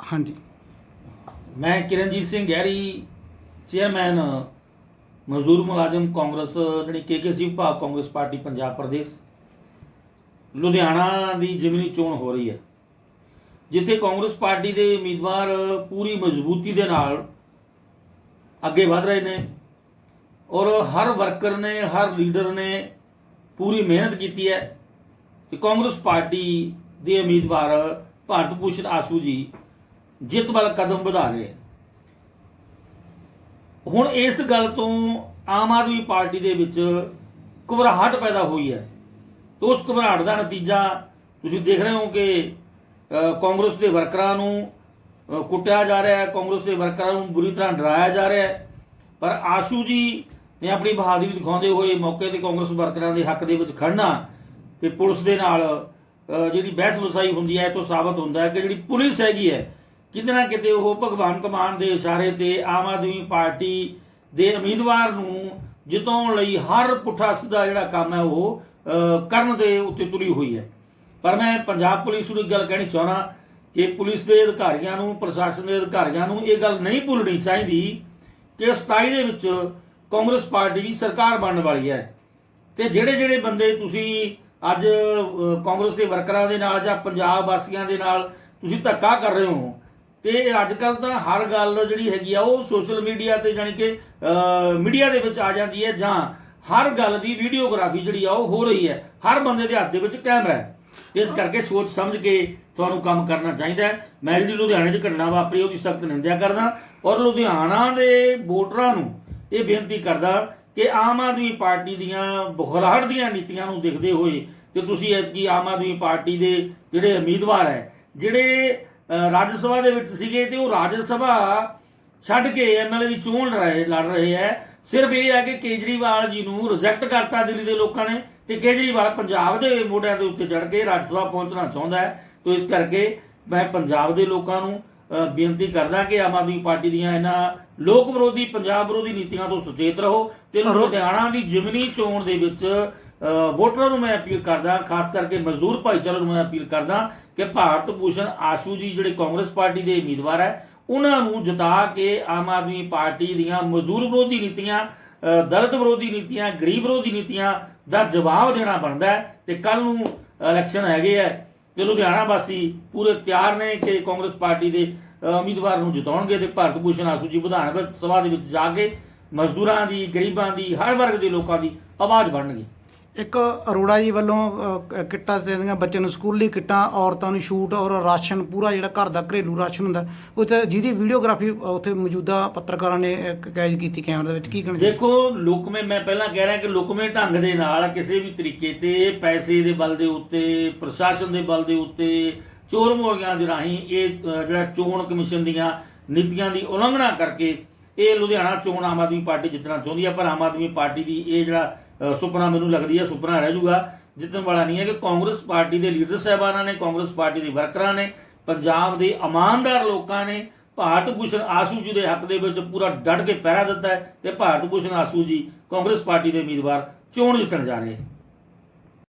ਹਾਂਜੀ। ਮੈਂ ਕਿਰਨਜੀਤ ਸਿੰਘ ਗਹਿਰੀ, ਚੇਅਰਮੈਨ, ਮਜ਼ਦੂਰ ਮੁਲਾਜ਼ਮ ਕਾਂਗਰਸ, ਜਿਹੜੀ ਕੇਕੇਸੀ ਵਿਭਾਗ ਕਾਂਗਰਸ ਪਾਰਟੀ, ਪੰਜਾਬ ਪ੍ਰਦੇਸ਼। ਲੁਧਿਆਣਾ ਦੀ ਜ਼ਿਮਨੀ ਚੋਣ ਹੋ ਰਹੀ ਹੈ, ਜਿੱਥੇ ਕਾਂਗਰਸ ਪਾਰਟੀ ਦੇ ਉਮੀਦਵਾਰ ਪੂਰੀ ਮਜ਼ਬੂਤੀ ਦੇ ਨਾਲ ਅੱਗੇ ਵਧ ਰਹੇ ਨੇ ਔਰ ਹਰ ਵਰਕਰ ਨੇ, ਹਰ ਲੀਡਰ ਨੇ ਪੂਰੀ ਮਿਹਨਤ ਕੀਤੀ ਹੈ। ਕਿ ਕਾਂਗਰਸ ਪਾਰਟੀ ਦੇ ਉਮੀਦਵਾਰ ਭਾਰਤ ਭੂਸ਼ਣ ਆਸ਼ੂ ਜੀ ਜਿੱਤ ਵੱਲ ਕਦਮ ਵਧਾ ਰਹੇ ਹੁਣ ਇਸ ਗੱਲ ਤੋਂ ਆਮ ਆਦਮੀ ਪਾਰਟੀ ਦੇ ਵਿੱਚ ਘਬਰਾਹਟ ਪੈਦਾ ਹੋਈ ਹੈ ਤੇ ਉਸ ਘਬਰਾਹਟ ਦਾ ਨਤੀਜਾ ਤੁਸੀਂ ਦੇਖ ਰਹੇ ਹੋ ਕਿ ਕਾਂਗਰਸ ਦੇ ਵਰਕਰਾਂ ਨੂੰ ਕੁੱਟਿਆ ਜਾ ਰਿਹਾ ਹੈ, ਕਾਂਗਰਸ ਦੇ ਵਰਕਰਾਂ ਨੂੰ ਬੁਰੀ ਤਰ੍ਹਾਂ ਡਰਾਇਆ ਜਾ ਰਿਹਾ ਹੈ। ਪਰ ਆਸ਼ੂ ਜੀ ਨੇ ਆਪਣੀ ਬਹਾਦਰੀ ਦਿਖਾਉਂਦੇ ਹੋਏ ਮੌਕੇ ਤੇ ਕਾਂਗਰਸ ਵਰਕਰਾਂ ਦੇ ਹੱਕ ਦੇ ਵਿੱਚ ਖੜਨਾ ਤੇ ਪੁਲਿਸ ਦੇ ਨਾਲ ਜਿਹੜੀ ਬਹਿਸ ਵਸਾਈ ਹੁੰਦੀ ਹੈ ਇਹ ਤੋਂ ਸਾਬਤ ਹੁੰਦਾ ਹੈ ਕਿ ਜਿਹੜੀ ਪੁਲਿਸ ਹੈਗੀ ਹੈ ਕਿਤੇ ਨਾ ਕਿਤੇ ਉਹ ਭਗਵੰਤ ਮਾਨ ਦੇ ਇਸ਼ਾਰੇ ਤੇ ਆਮ ਆਦਮੀ ਪਾਰਟੀ ਦੇ ਉਮੀਦਵਾਰ ਨੂੰ ਜਿਤਾਉਣ ਲਈ ਹਰ ਪੁੱਠਾ ਸਿੱਧਾ ਜਿਹੜਾ ਕੰਮ ਹੈ ਉਹ ਕਰਨ ਦੇ ਉੱਤੇ ਤੁਲੀ ਹੋਈ ਹੈ। ਪਰ ਮੈਂ ਪੰਜਾਬ ਪੁਲਿਸ ਨੂੰ ਇੱਕ ਗੱਲ ਕਹਿਣੀ ਚਾਹਣਾ ਕਿ ਪੁਲਿਸ ਦੇ ਅਧਿਕਾਰੀਆਂ ਨੂੰ, ਪ੍ਰਸ਼ਾਸਨ ਦੇ ਅਧਿਕਾਰੀਆਂ ਨੂੰ ਇਹ ਗੱਲ ਨਹੀਂ ਭੁੱਲਣੀ ਚਾਹੀਦੀ ਕਿ 27 ਦੇ ਵਿੱਚ ਕਾਂਗਰਸ ਪਾਰਟੀ ਦੀ ਸਰਕਾਰ ਬਣਨ ਵਾਲੀ ਹੈ। ਤੇ ਜਿਹੜੇ ਜਿਹੜੇ ਬੰਦੇ ਤੁਸੀਂ ਅੱਜ ਕਾਂਗਰਸ ਦੇ ਵਰਕਰਾਂ ਦੇ ਨਾਲ ਜਾਂ ਪੰਜਾਬ ਵਾਸੀਆਂ ਦੇ ਨਾਲ ਤੁਸੀਂ ਧੱਕਾ ਕਰ ਰਹੇ ਹੋ ਤੇ ਅੱਜ ਕੱਲ ਤਾਂ ਹਰ ਗੱਲ ਜਿਹੜੀ ਹੈਗੀ ਆ, ਉਹ ਸੋਸ਼ਲ ਮੀਡੀਆ ਤੇ ਜਾਣੀ ਕਿ ਮੀਡੀਆ ਦੇ ਵਿੱਚ ਆ ਜਾਂਦੀ ਹੈ ਜਾਂ ਹਰ ਗੱਲ ਦੀ ਵੀਡੀਓਗ੍ਰਾਫੀ ਜਿਹੜੀ ਆ, ਉਹ ਹੋ ਰਹੀ ਹੈ। ਹਰ ਬੰਦੇ ਦੇ ਹੱਥ ਦੇ ਵਿੱਚ ਕੈਮਰਾ ਹੈ। ਇਸ ਕਰਕੇ ਸੋਚ ਸਮਝ ਕੇ ਤੁਹਾਨੂੰ ਕੰਮ ਕਰਨਾ ਚਾਹੀਦਾ ਹੈ। ਮੈਂ ਜਿਹੜੀ ਲੁਧਿਆਣੇ 'ਚ ਘਟਨਾ ਵਾਪਰੀ, ਉਹਦੀ ਸਖਤ ਨਿੰਦਿਆ ਕਰਦਾ। ਔਰ ਲੁਧਿਆਣਾ ਦੇ ਵੋਟਰਾਂ ਨੂੰ ਇਹ ਬੇਨਤੀ ਕਰਦਾ ਕਿ ਆਮ ਆਦਮੀ ਪਾਰਟੀ ਦੀਆਂ ਬੁਖਲਾਹਟ ਦੀਆਂ ਨੀਤੀਆਂ ਨੂੰ ਦੇਖਦੇ ਹੋਏ ਕਿ ਤੁਸੀਂ ਐਤਕੀ ਆਮ ਆਦਮੀ ਪਾਰਟੀ ਦੇ ਜਿਹੜੇ ਉਮੀਦਵਾਰ ਹੈ, ਜਿਹੜੇ ਰਾਜ ਸਭਾ ਦੇ ਵਿੱਚ ਸੀਗੇ ਤੇ ਉਹ ਰਾਜ ਸਭਾ ਛੱਡ ਕੇ ਐਮਐਲਏ ਦੀ ਚੋਣ ਰਹੇ ਲੜ ਰਹੇ ਹੈ। ਸਿਰਫ ਇਹ ਹੈ ਕਿ ਕੇਜਰੀਵਾਲ ਜੀ ਨੂੰ ਰਿਜੈਕਟ ਕਰਤਾ ਦਿੱਲੀ ਦੇ ਲੋਕਾਂ ਨੇ ਤੇ ਕੇਜਰੀਵਾਲ ਪੰਜਾਬ ਦੇ ਮੋਢਿਆਂ ਦੇ ਉੱਤੇ ਚੜ ਕੇ ਰਾਜ ਸਭਾ ਪਹੁੰਚਣਾ ਚਾਹੁੰਦਾ ਹੈ। ਤੋਂ ਇਸ ਕਰਕੇ ਮੈਂ ਪੰਜਾਬ ਦੇ ਲੋਕਾਂ ਨੂੰ ਬੇਨਤੀ ਕਰਦਾ ਕਿ ਆਮ ਆਦਮੀ ਪਾਰਟੀ ਦੀਆਂ ਇਹਨਾਂ ਲੋਕ ਵਿਰੋਧੀ ਪੰਜਾਬ ਵਿਰੋਧੀ ਨੀਤੀਆਂ ਤੋਂ ਸੁਚੇਤ ਰਹੋ ਤੇ ਲੁਧਿਆਣਾ ਦੀ ਜਿਮਨੀ ਚੋਣ ਦੇ ਵਿੱਚ ਵੋਟਰਾਂ ਨੂੰ ਮੈਂ ਅਪੀਲ ਕਰਦਾ, ਖਾਸ ਕਰਕੇ ਮਜ਼ਦੂਰ ਭਾਈਚਾਰੇ ਨੂੰ ਮੈਂ ਅਪੀਲ ਕਰਦਾ ਕਿ ਭਾਰਤ ਭੂਸ਼ਣ ਆਸ਼ੂ ਜੀ, ਜਿਹੜੇ ਕਾਂਗਰਸ ਪਾਰਟੀ ਦੇ ਉਮੀਦਵਾਰ ਹੈ, ਉਹਨਾਂ ਨੂੰ ਜਿਤਾ ਕੇ ਆਮ ਆਦਮੀ ਪਾਰਟੀ ਦੀਆਂ ਮਜ਼ਦੂਰ ਵਿਰੋਧੀ ਨੀਤੀਆਂ ਦਲਿਤ ਵਿਰੋਧੀ ਨੀਤੀਆਂ, ਗਰੀਬ ਵਿਰੋਧੀ ਨੀਤੀਆਂ ਦਾ ਜਵਾਬ ਦੇਣਾ ਬਣਦਾ ਹੈ ਤੇ ਕੱਲ ਨੂੰ ਇਲੈਕਸ਼ਨ ਹੈਗੇ ਹੈ ਤੇ ਲੁਧਿਆਣਾ ਵਾਸੀ ਪੂਰੇ ਤਿਆਰ ਨੇ ਕਿ ਕਾਂਗਰਸ ਪਾਰਟੀ ਦੇ ਉਮੀਦਵਾਰ ਨੂੰ ਜਿਤਾਉਣਗੇ ਤੇ ਭਾਰਤ ਭੂਸ਼ਣ ਆਸ਼ੂ ਜੀ ਵਿਧਾਨ ਸਭਾ ਦੇ ਵਿੱਚ ਜਾ ਕੇ ਮਜ਼ਦੂਰਾਂ ਦੀ, ਗਰੀਬਾਂ ਦੀ, ਹਰ ਵਰਗ ਦੇ ਲੋਕਾਂ ਦੀ ਆਵਾਜ਼ ਬਣਨਗੇ। ਇੱਕ ਅਰੋੜਾ ਜੀ ਵੱਲੋਂ ਅ, ਕਿੱਟਾਂ ਦੇ ਦੀਆਂ ਨੂੰ ਸਕੂਲੀ ਕਿੱਟਾਂ ਔਰਤਾਂ ਨੂੰ ਛੂਟ ਔਰ ਰਾਸ਼ਨ ਪੂਰਾ ਜਿਹੜਾ ਘਰ ਦਾ ਘਰੇਲੂ ਰਾਸ਼ਨ ਹੁੰਦਾ ਉਹ ਤੇ ਜਿਹਦੀ ਵੀਡੀਓਗ੍ਰਾਫੀ ਉੱਥੇ ਮੌਜੂਦਾ ਪੱਤਰਕਾਰਾਂ ਨੇ ਅ, ਕੈਦ ਕੀਤੀ ਕੈਮਰੇ ਦੇ ਵਿੱਚ ਕੀ ਕਹਿਣਾ ਦੇਖੋ ਲੁਕਵੇਂ ਮੈਂ ਪਹਿਲਾਂ ਕਹਿ ਰਿਹਾ ਕਿ ਲੁਕਵੇਂ ਢੰਗ ਦੇ ਨਾਲ ਕਿਸੇ ਵੀ ਤਰੀਕੇ ਤੇ ਪੈਸੇ ਦੇ ਬਲ ਦੇ ਉੱਤੇ ਪ੍ਰਸ਼ਾਸਨ ਦੇ ਬਲ ਦੇ ਉੱਤੇ ਚੋਰ ਮੋਰੀਆਂ ਦੇ ਰਾਹੀਂ ਇਹ ਅ, ਜਿਹੜਾ ਚੋਣ ਕਮਿਸ਼ਨ ਦੀਆਂ ਨੀਤੀਆਂ ਦੀ ਉਲੰਘਣਾ ਕਰਕੇ ਇਹ ਲੁਧਿਆਣਾ ਚੋਣ ਆਮ ਆਦਮੀ ਪਾਰਟੀ ਜਿੱਤਣਾ ਚਾਹੁੰਦੀ ਹੈ ਪਰ ਆਮ ਆਦਮੀ ਪਾਰਟੀ ਦੀ ਇਹ ਜਿਹੜਾ ਸੁਪਨਾ ਮੈਨੂੰ ਲੱਗਦੀ ਹੈ, ਸੁਪਨਾ ਰਹਿ ਜੂਗਾ। ਜਿੱਤਣ ਵਾਲਾ ਨਹੀਂ ਹੈ ਕਿ ਕਾਂਗਰਸ ਪਾਰਟੀ ਦੇ ਲੀਡਰ ਸਾਹਿਬਾਨਾਂ ਨੇ, ਕਾਂਗਰਸ ਪਾਰਟੀ ਦੇ ਵਰਕਰਾਂ ਨੇ, ਪੰਜਾਬ ਦੇ ਇਮਾਨਦਾਰ ਲੋਕਾਂ ਨੇ ਭਾਰਤ ਭੂਸ਼ਣ ਆਸ਼ੂ ਜੀ ਦੇ ਹੱਕ ਦੇ ਵਿੱਚ ਪੂਰਾ ਡਟ ਕੇ ਪਹਿਰਾ ਦਿੱਤਾ ਹੈ ਤੇ ਭਾਰਤ ਭੂਸ਼ਣ ਆਸ਼ੂ ਜੀ ਕਾਂਗਰਸ ਪਾਰਟੀ ਦੇ ਉਮੀਦਵਾਰ ਚੋਣ ਜਿੱਤਣ ਜਾ ਰਹੇ